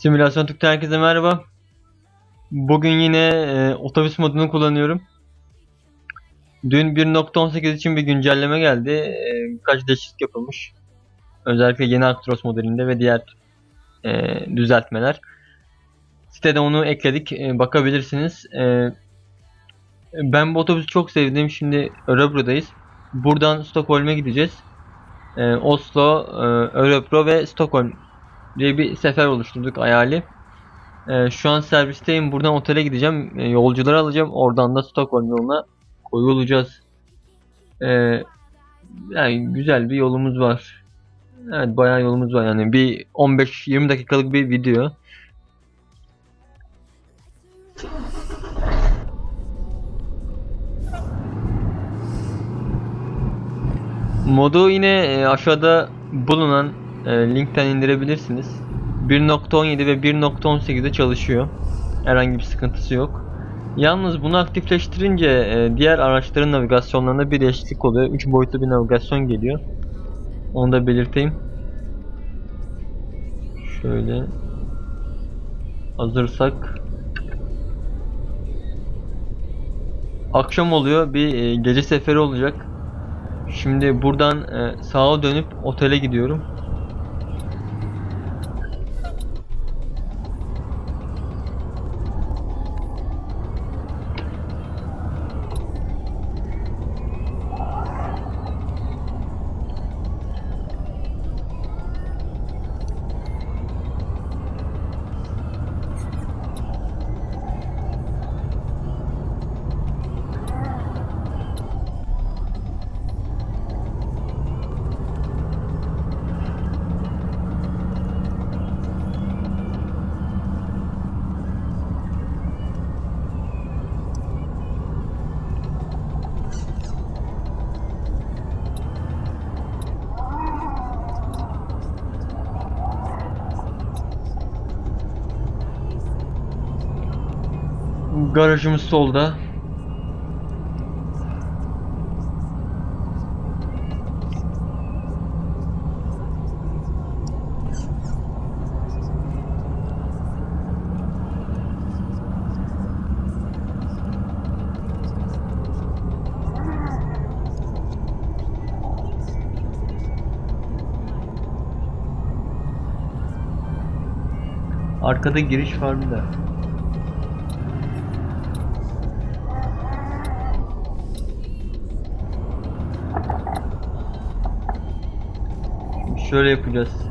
Simülasyon Türk'te herkese merhaba. Bugün yine e, otobüs modunu kullanıyorum. Dün 1.18 için bir güncelleme geldi. E, birkaç değişiklik yapılmış. Özellikle yeni Actros modelinde ve diğer e, düzeltmeler. Sitede onu ekledik. E, bakabilirsiniz. E, ben bu otobüsü çok sevdim. Şimdi Örebro'dayız. Buradan Stockholm'e gideceğiz. E, Oslo, e, Örebro ve Stockholm diye bir sefer oluşturduk hayali. Ee, şu an servisteyim. Buradan otele gideceğim. Ee, yolcuları alacağım. Oradan da Stockholm yoluna koyulacağız. Ee, yani güzel bir yolumuz var. Evet bayağı yolumuz var yani. Bir 15-20 dakikalık bir video. Modu yine e, aşağıda bulunan e, linkten indirebilirsiniz. 1.17 ve 1.18'de çalışıyor. Herhangi bir sıkıntısı yok. Yalnız bunu aktifleştirince e, diğer araçların navigasyonlarında bir değişiklik oluyor. 3 boyutlu bir navigasyon geliyor. Onu da belirteyim. Şöyle hazırsak akşam oluyor. Bir e, gece seferi olacak. Şimdi buradan e, sağa dönüp otele gidiyorum. Garajımız solda. Arkada giriş vardı da. Şöyle yapacağız.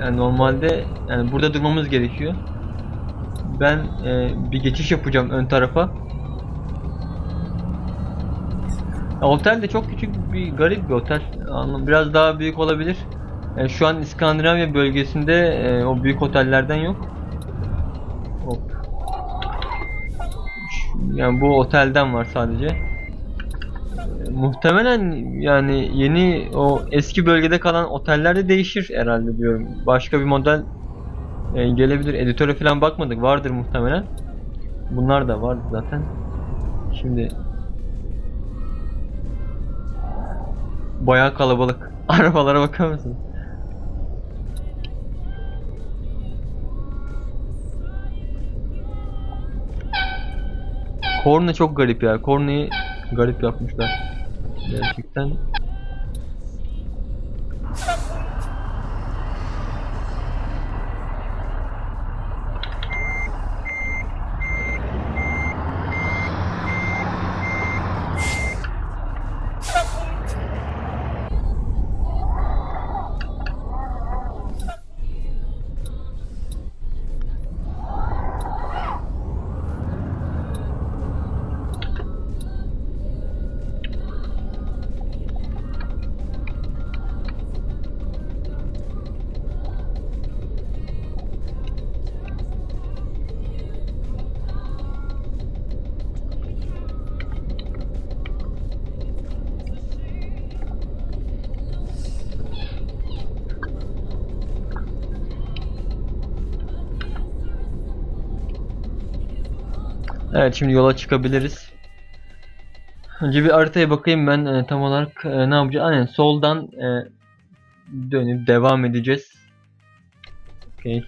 Yani normalde yani burada durmamız gerekiyor. Ben e, bir geçiş yapacağım ön tarafa. Otel de çok küçük bir garip bir otel. Biraz daha büyük olabilir. E, şu an İskandinavya bölgesinde e, o büyük otellerden yok. Hop. Yani bu otelden var sadece. Muhtemelen yani yeni o eski bölgede kalan otellerde değişir herhalde diyorum. Başka bir model e, gelebilir. Editöre falan bakmadık. Vardır muhtemelen. Bunlar da vardı zaten. Şimdi bayağı kalabalık. Arabalara bakar mısın? Korna çok garip ya. Kornayı garip yapmışlar. Gerçekten. Evet şimdi yola çıkabiliriz. Önce bir haritaya bakayım ben e, tam olarak e, ne yapacağım. Aynen soldan e, dönüp devam edeceğiz. Okey.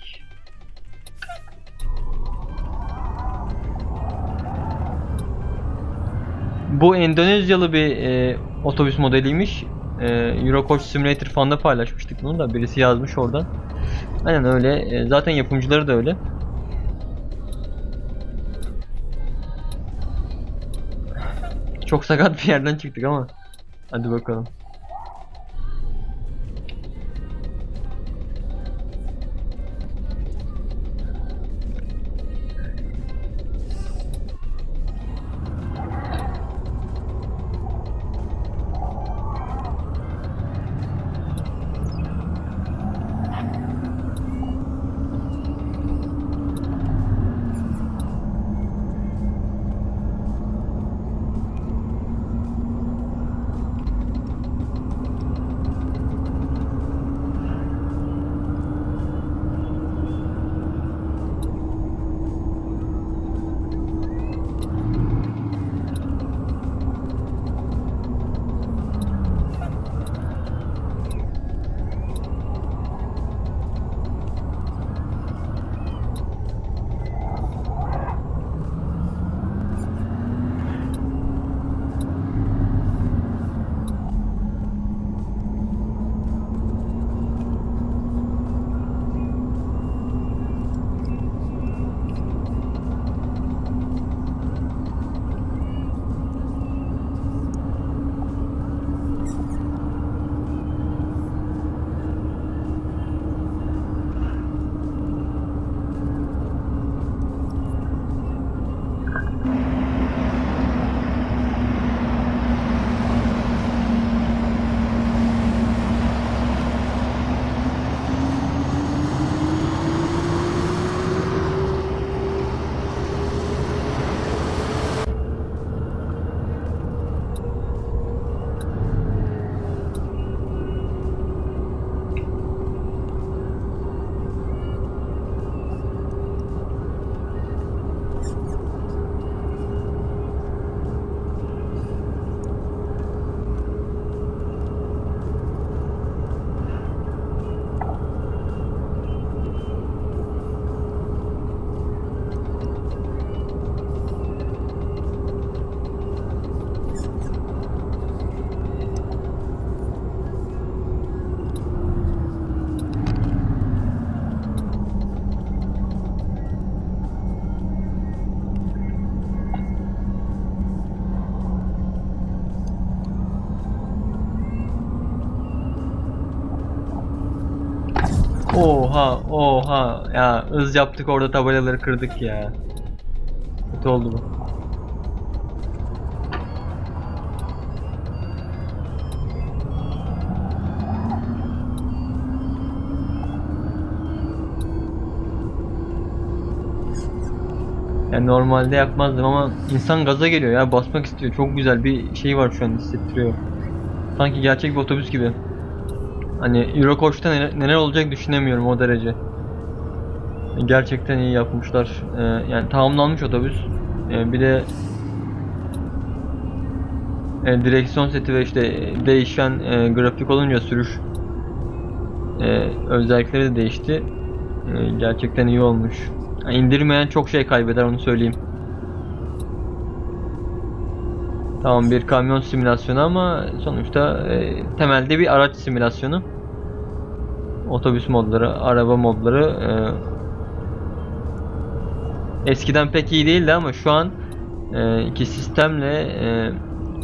Bu Endonezyalı bir e, otobüs modeliymiş. E, Eurocoach Simulator Fun'da paylaşmıştık bunu da birisi yazmış oradan. Aynen öyle. E, zaten yapımcıları da öyle. Çok sakat bir yerden çıktık ama. Hadi bakalım. Oha oha ya hız yaptık orada tabelaları kırdık ya. Kötü oldu bu. Yani normalde yapmazdım ama insan gaza geliyor ya basmak istiyor. Çok güzel bir şey var şu an hissettiriyor. Sanki gerçek bir otobüs gibi. Hani Eurocoach'ta neler, olacak düşünemiyorum o derece. Gerçekten iyi yapmışlar. Ee, yani tamamlanmış otobüs. Ee, bir de e, direksiyon seti ve işte değişen e, grafik olunca sürüş e, özellikleri de değişti. Gerçekten iyi olmuş. Yani indirmeyen çok şey kaybeder onu söyleyeyim. Tamam bir kamyon simülasyonu ama sonuçta e, temelde bir araç simülasyonu. Otobüs modları, araba modları e, eskiden pek iyi değildi ama şu an e, iki sistemle e,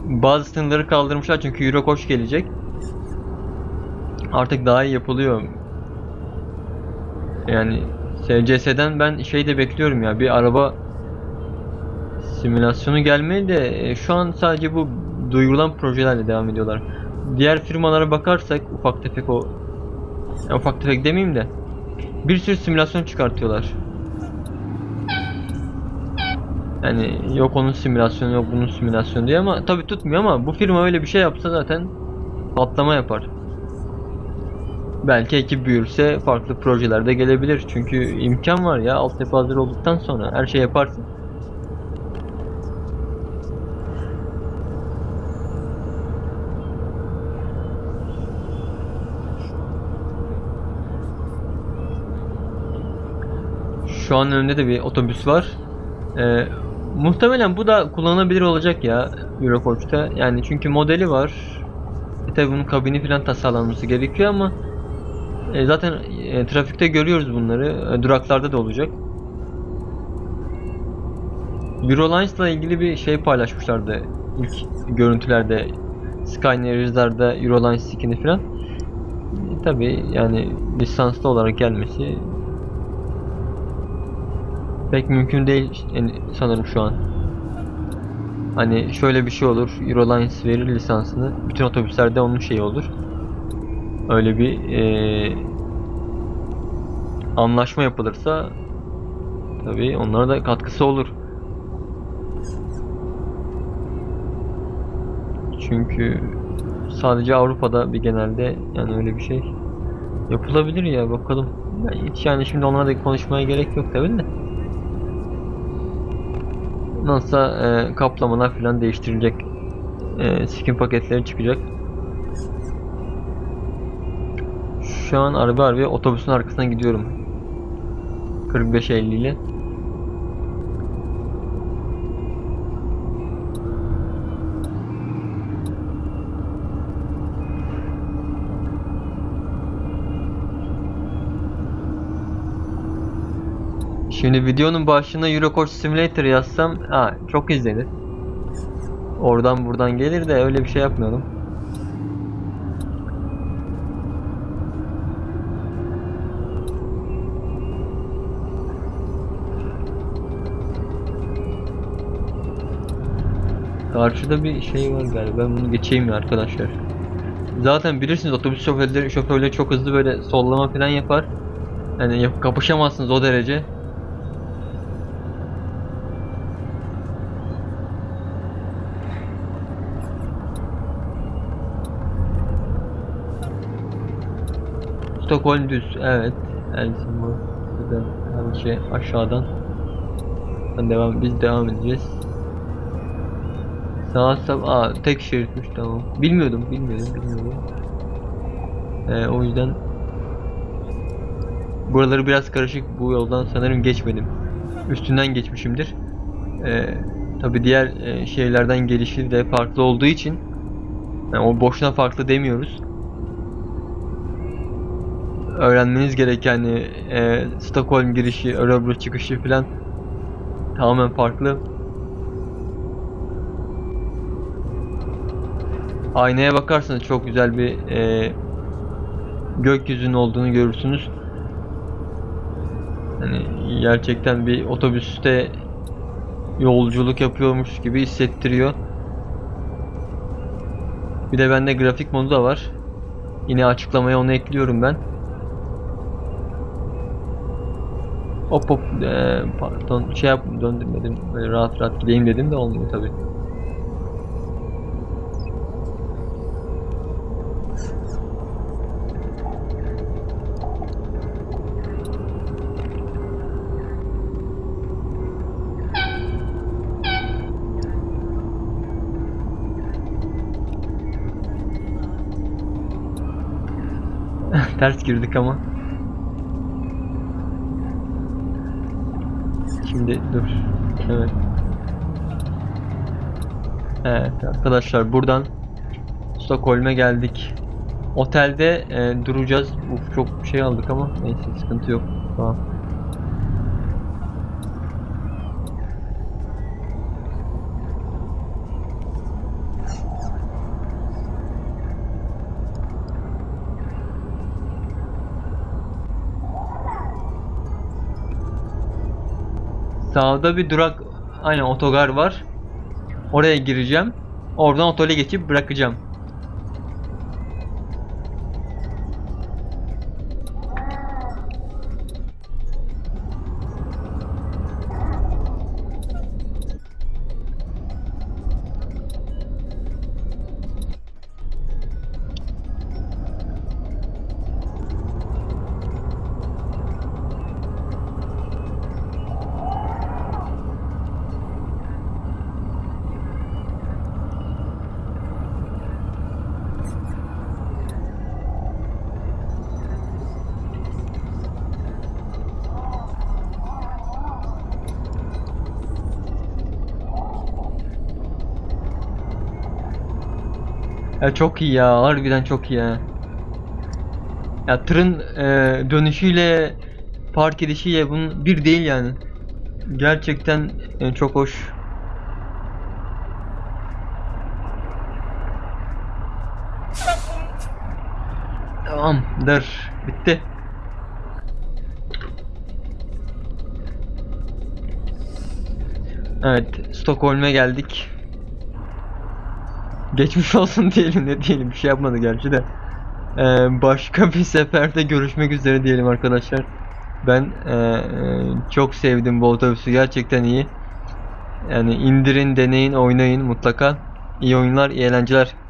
bazı sınırları kaldırmışlar çünkü Eurocoach gelecek. Artık daha iyi yapılıyor. Yani SCS'den ben şey de bekliyorum ya bir araba simülasyonu gelmeli de e, şu an sadece bu duyurulan projelerle devam ediyorlar. Diğer firmalara bakarsak ufak tefek o ya ufak tefek demeyeyim de bir sürü simülasyon çıkartıyorlar. Yani yok onun simülasyonu yok bunun simülasyonu diye ama tabi tutmuyor ama bu firma öyle bir şey yapsa zaten patlama yapar. Belki ekip büyürse farklı projelerde gelebilir. Çünkü imkan var ya altyapı hazır olduktan sonra her şey yaparsın. Şu an önünde de bir otobüs var. Ee, muhtemelen bu da kullanılabilir olacak ya Eurocoach'ta. Yani çünkü modeli var. E tabi bunun kabini falan tasarlanması gerekiyor ama e, zaten e, trafikte görüyoruz bunları. E, duraklarda da olacak. Eurolines'la ilgili bir şey paylaşmışlardı ilk görüntülerde Skyners'larda Eurolines skin'i falan. E, tabi yani lisanslı olarak gelmesi pek mümkün değil sanırım şu an. Hani şöyle bir şey olur. Eurolines verir lisansını. Bütün otobüslerde onun şeyi olur. Öyle bir eee, anlaşma yapılırsa tabii onlara da katkısı olur. Çünkü sadece Avrupa'da bir genelde yani öyle bir şey yapılabilir ya bakalım. Hiç yani şimdi onlara da konuşmaya gerek yok tabii de. Nasılsa e, kaplamalar falan değiştirilecek. E, skin paketleri çıkacak. Şu an araba arabaya otobüsün arkasına gidiyorum. 45-50 ile. Şimdi videonun başına Eurocoach Simulator yazsam ha çok izlenir. Oradan buradan gelir de öyle bir şey yapmıyorum. Karşıda bir şey var galiba. Ben bunu geçeyim ya arkadaşlar. Zaten bilirsiniz otobüs şoförleri, şoförleri çok hızlı böyle sollama falan yapar. Yani kapışamazsınız o derece. Stockholm düz. Evet. Helsingborg. Buradan her şey aşağıdan. Devam biz devam edeceğiz. Sağ sağ aa tek şeritmiş tamam. Bilmiyordum, bilmiyordum, bilmiyordum. Ee, o yüzden buraları biraz karışık. Bu yoldan sanırım geçmedim. Üstünden geçmişimdir. Ee, tabi diğer e, şehirlerden gelişi de farklı olduğu için yani o boşuna farklı demiyoruz öğrenmeniz gereken e, Stockholm girişi, Örebro çıkışı falan tamamen farklı. Aynaya bakarsanız çok güzel bir e, gökyüzünün olduğunu görürsünüz. Hani gerçekten bir otobüste yolculuk yapıyormuş gibi hissettiriyor. Bir de bende grafik modu da var. Yine açıklamaya onu ekliyorum ben. Hop hop eee, pardon şey yap döndürmedim böyle rahat rahat gideyim dedim de olmuyor tabi. Ters girdik ama. Şimdi dur. Evet. Evet arkadaşlar buradan Stockholm'e geldik. Otelde e, duracağız. Uf çok şey aldık ama neyse sıkıntı yok. Tamam. Sağda bir durak aynen otogar var. Oraya gireceğim. Oradan otele geçip bırakacağım. Ya çok iyi ya. Harbiden çok iyi ya. Ya tırın e, dönüşüyle park edişiyle bunun bir değil yani. Gerçekten e, çok hoş. Tamamdır. Bitti. Evet, Stockholm'e geldik. Geçmiş olsun diyelim ne diyelim bir şey yapmadı gerçi de. Ee, başka bir seferde görüşmek üzere diyelim arkadaşlar. Ben e, e, çok sevdim bu otobüsü gerçekten iyi. Yani indirin, deneyin, oynayın mutlaka. İyi oyunlar, iyi eğlenceler.